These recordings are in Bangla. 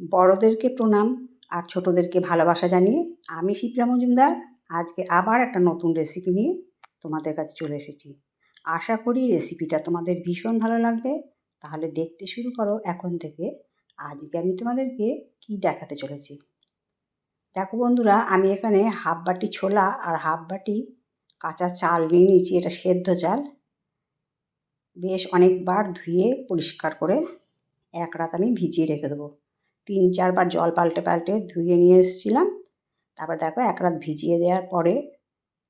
বড়দেরকে প্রণাম আর ছোটোদেরকে ভালোবাসা জানিয়ে আমি শিপ্রা মজুমদার। আজকে আবার একটা নতুন রেসিপি নিয়ে তোমাদের কাছে চলে এসেছি। আশা করি রেসিপিটা তোমাদের ভীষণ ভালো লাগবে। তাহলে দেখতে শুরু করো এখন থেকে। আজকে আমি তোমাদেরকে কি দেখাতে চলেছি। দেখো বন্ধুরা, আমি এখানে হাফ বাটি ছোলা আর হাফ বাটি কাঁচা চাল নিয়ে নিয়েছি, এটা সেদ্ধ চাল। বেশ অনেকবার ধুয়ে পরিষ্কার করে এক রাত আমি ভিজিয়ে রেখে দেবো। তিন চারবার জল পাল্টে পাল্টে ধুয়ে নিয়ে এসেছিলাম। তারপর দেখো এক রাত ভিজিয়ে দেওয়ার পরে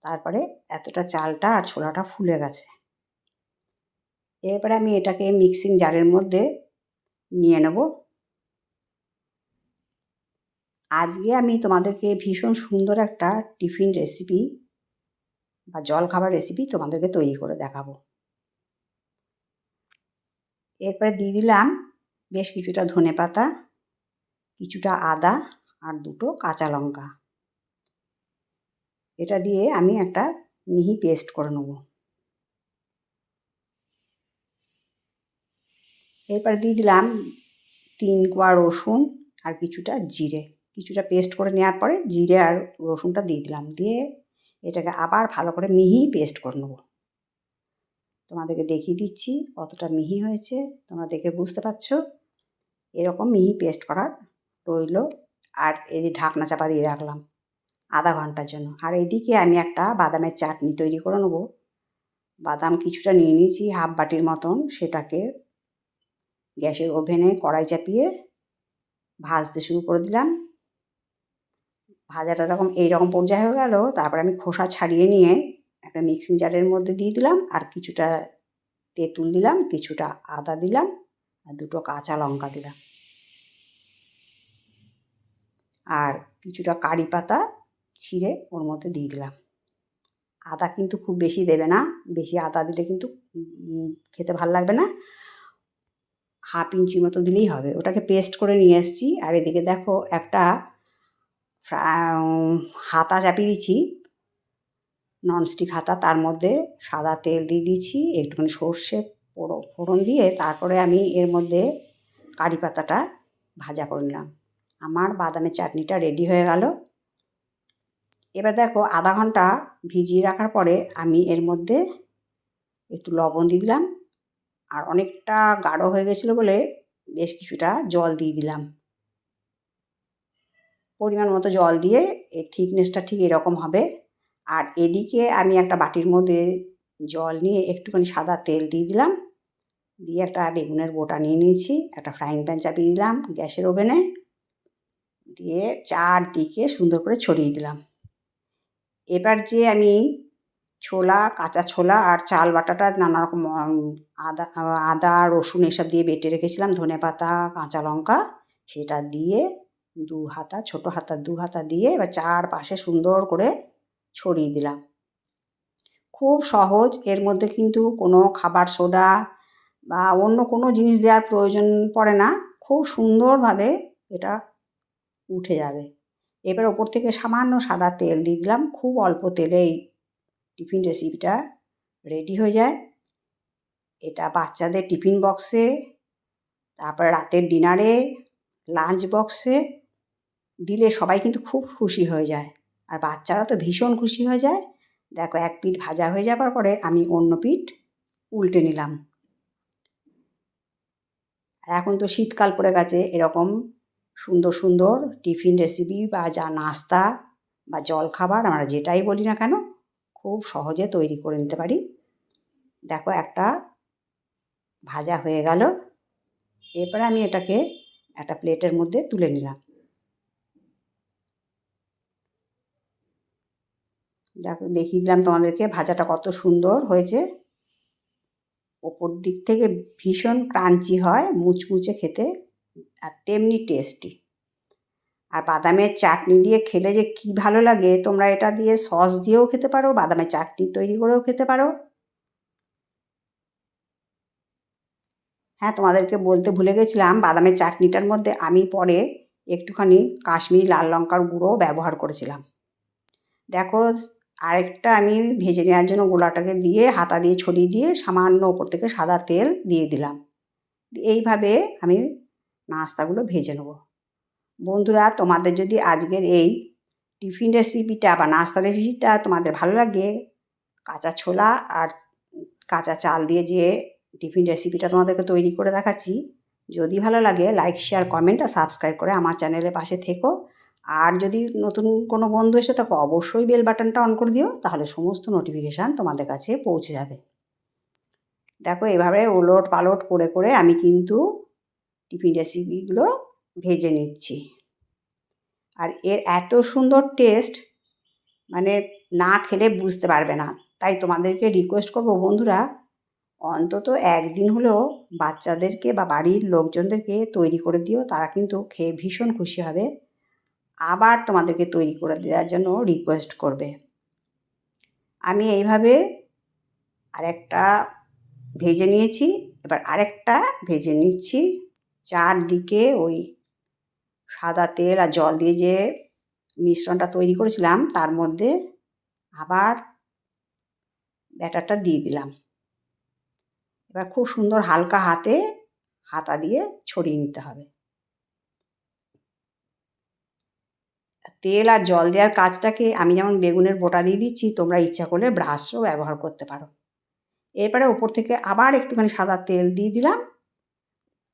তারপরে এতটা চালটা আর ছোলাটা ফুলে গেছে। এরপরে আমি এটাকে মিক্সিং জারের মধ্যে নিয়ে নেব। আজকে আমি তোমাদেরকে ভীষণ সুন্দর একটা টিফিন রেসিপি বা জল খাবার রেসিপি তোমাদেরকে তৈরি করে দেখাবো। এরপরে দিয়ে দিলাম বেশ কিছুটা ধনে পাতা কিছুটা আদা আর দুটো কাঁচা লঙ্কা। এটা দিয়ে আমি একটা মিহি পেস্ট করে নেব। এরপর দিয়ে দিলাম তিন কোয়া রসুন আর কিছুটা জিরে। কিছুটা পেস্ট করে নেওয়ার পরে জিরে আর রসুনটা দিয়ে দিলাম। দিয়ে এটাকে আবার ভালো করে মিহি পেস্ট করে নেব। তোমাদেরকে দেখিয়ে দিচ্ছি কতটা মিহি হয়েছে। তোমরা দেখে বুঝতে পারছ। এরকম মিহি পেস্ট করা রইল আর এই ঢাকনা চাপা দিয়ে রাখলাম আধা ঘণ্টার জন্য। আর এদিকে আমি একটা বাদামের চাটনি তৈরি করে নেব। বাদাম কিছুটা নিয়ে নিয়েছি, হাফ বাটির মতন সেটাকে গ্যাসের ওভেনে কড়াই চাপিয়ে ভাজতে শুরু করে দিলাম। ভাজাটা এরকম এইরকম পর্যায়ে হয়ে গেল, তারপর আমি খোসা ছাড়িয়ে নিয়ে একটা মিক্সিং জারের মধ্যে দিয়ে দিলাম আর কিছুটা তেঁতুল দিলাম, কিছুটা আদা দিলাম আর দুটো কাঁচা লঙ্কা দিলাম। আর কিছুটা কারি পাতা ছিঁড়ে ওর মধ্যে দিয়ে দিলাম। আদা কিন্তু খুব বেশি দেবে না, বেশি আদা দিলে কিন্তু খেতে ভালো লাগবে না। হাফ ইঞ্চি মতো দিলেই হবে। ওটাকে পেস্ট করে নিয়ে এসেছি। আর এদিকে দেখো একটা হাতা চাপিয়ে দিচ্ছি। ননস্টিক হাতা, তার মধ্যে সাদা তেল দিয়ে দিচ্ছি, একটুখানি সর্ষে ফোড়ন দিয়ে তারপরে আমি এর মধ্যে কারি পাতাটা ভাজা করে নিলাম। আমার বাদামের চাটনিটা রেডি হয়ে গেল। এবার দেখো আধা ঘণ্টা ভিজিয়ে রাখার পরে আমি এর মধ্যে একটু লবণ দিয়ে দিলাম। আর অনেকটা গাঢ় হয়ে গেছিল বলে বেশ কিছুটা জল দিয়ে দিলাম। পরিমাণ মতো জল দিয়ে এর থিকনেসটা ঠিক এরকম হবে। আর এদিকে আমি একটা বাটির মধ্যে জল নিয়ে একটুখানি সাদা তেল দিয়ে দিলাম। দিয়ে একটা বেগুনের গোটা নিয়ে নিয়েছি, একটা ফ্রাইং প্যান চাপিয়ে দিলাম গ্যাসের ওভেনে। দিয়ে চারদিকে সুন্দর করে ছড়িয়ে দিলাম। এবার যে আমি ছোলা, কাঁচা ছোলা আর চাল বাটাটা নানা রকম আদা আদা, রসুন এসব দিয়ে বেটে রেখেছিলাম, ধনে পাতা, কাঁচা লঙ্কা, সেটা দিয়ে দু হাতা, ছোটো হাতা, দু হাতা দিয়ে এবার চারপাশে সুন্দর করে ছড়িয়ে দিলাম। খুব সহজ, এর মধ্যে কিন্তু কোনো খাবার সোডা বা অন্য কোনো জিনিস দেওয়ার প্রয়োজন পড়ে না। খুব সুন্দরভাবে এটা উঠে যাবে। এবার ওপর থেকে সামান্য সাদা তেল দিয়ে দিলাম। খুব অল্প তেলে এই টিফিন রেসিপিটা রেডি হয়ে যায়। এটা বাচ্চাদের টিফিন বক্সে তারপরে রাতের ডিনারে লাঞ্চ বক্সে দিলে সবাই কিন্তু খুব খুশি হয়ে যায়। আর বাচ্চারা তো ভীষণ খুশি হয়ে যায়। দেখো, এক পিঠ ভাজা হয়ে যাবার পরে আমি অন্য পিঠ উল্টে নিলাম। এখন তো শীতকাল পড়ে গেছে, এরকম সুন্দর সুন্দর টিফিন রেসিপি বা যা নাস্তা বা জল খাবার আমরা যেটাই বলি না কেন, খুব সহজে তৈরি করে নিতে পারি। দেখো একটা ভাজা হয়ে গেল। এরপরে আমি এটাকে একটা প্লেটের মধ্যে তুলে নিলাম। দেখো, দেখিয়ে দিলাম তোমাদেরকে ভাজাটা কত সুন্দর হয়েছে। ওপর দিক থেকে ভীষণ ক্রাঞ্চি হয়, মুচমুচে খেতে। আর তেমনি টেস্টি আর বাদামের চাটনি দিয়ে খেলে যে কি ভালো লাগে, তোমরা এটা দিয়ে সস দিয়েও খেতে পারো, বাদামের চাটনি তৈরি করেও খেতে পারো। হ্যাঁ তোমাদেরকে বলতে ভুলে গেছিলাম, বাদামের চাটনিটার মধ্যে আমি পরে একটুখানি কাশ্মীরি লাল লঙ্কার গুঁড়ো ব্যবহার করেছিলাম। দেখো, আরেকটা আমি ভেজে নেওয়ার জন্য গোলাটাকে দিয়ে, হাতা দিয়ে, ছড়িয়ে দিয়ে সামান্য ওপর থেকে সাদা তেল দিয়ে দিলাম। এইভাবে আমি নাস্তাগুলো ভেজে নেব। বন্ধুরা, তোমাদের যদি আজকের এই টিফিন রেসিপিটা বা নাস্তা রেসিপিটা তোমাদের ভালো লাগে, কাঁচা ছোলা আর কাঁচা চাল দিয়ে যে টিফিন রেসিপিটা তোমাদেরকে তৈরি করে দেখাচ্ছি, যদি ভালো লাগে লাইক শেয়ার কমেন্ট আর সাবস্ক্রাইব করে আমার চ্যানেলের পাশে থেকো। আর যদি নতুন কোনো বন্ধু এসে থাকো, অবশ্যই বেল বাটনটা অন করে দিও, তাহলে সমস্ত নোটিফিকেশান তোমাদের কাছে পৌঁছে যাবে। দেখো, এভাবে ওলট পালট করে করে আমি কিন্তু টিফিন রেসিপিগুলো ভেজে নিচ্ছি। আর এর এত সুন্দর টেস্ট মানে না খেলে বুঝতে পারবে না। তাই তোমাদেরকে রিকোয়েস্ট করব বন্ধুরা, অন্তত একদিন হলেও বাচ্চাদেরকে বা বাড়ির লোকজনদেরকে তৈরি করে দিও, তারা কিন্তু খেয়ে ভীষণ খুশি হবে। আবার তোমাদেরকে তৈরি করে দেওয়ার জন্য রিকোয়েস্ট করবে। আমি এইভাবে আরেকটা ভেজে নিয়েছি, এবার আরেকটা ভেজে নিচ্ছি। চারদিকে ওই সাদা তেল আর জল দিয়ে যে মিশ্রণটা তৈরি করেছিলাম, তার মধ্যে আবার ব্যাটারটা দিয়ে দিলাম। এবার খুব সুন্দর হালকা হাতে হাতা দিয়ে ছড়িয়ে নিতে হবে। তেল আর জল দেওয়ার কাজটাকে আমি যেমন বেগুনের বোটা দিয়ে দিচ্ছি, তোমরা ইচ্ছা করলে ব্রাশও ব্যবহার করতে পারো। এরপরে ওপর থেকে আবার একটুখানি সাদা তেল দিয়ে দিলাম।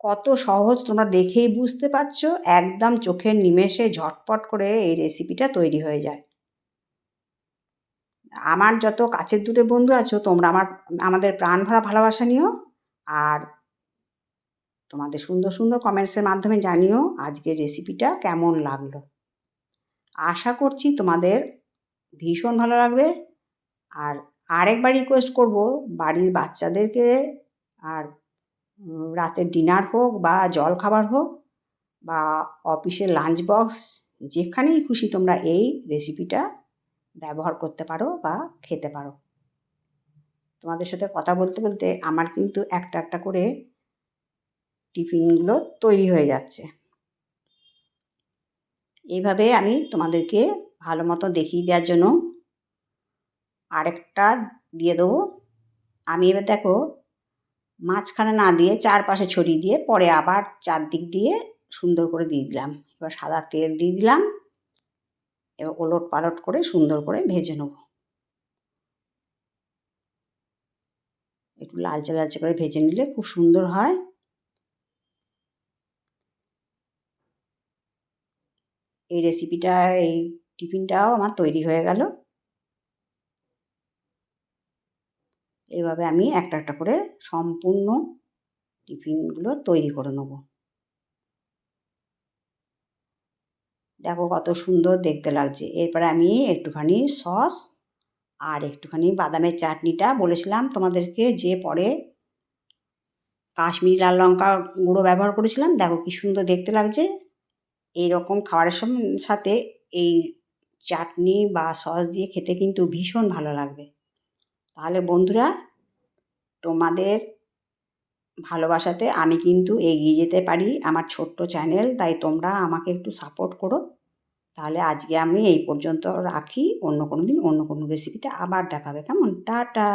কত সহজ তোমরা দেখেই বুঝতে পারছ। একদম চোখের নিমেষে ঝটপট করে এই রেসিপিটা তৈরি হয়ে যায়। আমার যত কাছের দূরের বন্ধু আছো, তোমরা আমার, আমাদের প্রাণ ভরা ভালোবাসা নিও। আর তোমাদের সুন্দর সুন্দর কমেন্টসের মাধ্যমে জানিও আজকের রেসিপিটা কেমন লাগল। আশা করছি তোমাদের ভীষণ ভালো লাগবে। আর আরেকবার রিকোয়েস্ট করব বাড়ির বাচ্চাদেরকে, আর রাতের ডিনার হোক বা জল খাবার হোক বা অফিসের লাঞ্চ বক্স, যেখানেই খুশি তোমরা এই রেসিপিটা ব্যবহার করতে পারো বা খেতে পারো। তোমাদের সাথে কথা বলতে বলতে আমার কিন্তু একটা একটা করে টিফিনগুলো তৈরি হয়ে যাচ্ছে। এইভাবে আমি তোমাদেরকে ভালো মতো দেখিয়ে দেওয়ার জন্য আরেকটা দিয়ে দেবো। আমি এবার দেখো মাঝখানে না দিয়ে চারপাশে ছড়িয়ে দিয়ে পরে আবার চারদিক দিয়ে সুন্দর করে দিয়ে দিলাম। এবার সাদা তেল দিয়ে দিলাম। এবার ওলট পালট করে সুন্দর করে ভেজে নেব। একটু লালচে লালচে করে ভেজে নিলে খুব সুন্দর হয়। এই রেসিপিটা এই টিফিনটাও আমার তৈরি হয়ে গেল। এভাবে আমি একটা একটা করে সম্পূর্ণ টিফিনগুলো তৈরি করে নেব। দেখো কত সুন্দর দেখতে লাগছে। এরপরে আমি একটুখানি সস আর একটুখানি বাদামের চাটনিটা বলেছিলাম তোমাদেরকে যে পরে কাশ্মীরি লাল লঙ্কা গুঁড়ো ব্যবহার করেছিলাম। দেখো কি সুন্দর দেখতে লাগছে। এই রকম খাবারের সাথে এই চাটনি বা সস দিয়ে খেতে কিন্তু ভীষণ ভালো লাগবে। তাহলে বন্ধুরা, তোমাদের ভালোবাসাতে আমি কিন্তু এগিয়ে যেতে পারি আমার ছোট্ট চ্যানেল, তাই তোমরা আমাকে একটু সাপোর্ট করো। তাহলে আজকে আমি এই পর্যন্ত রাখি, অন্য কোনো দিন অন্য কোনো রেসিপিতে আবার দেখাবে কেমন? টাটা!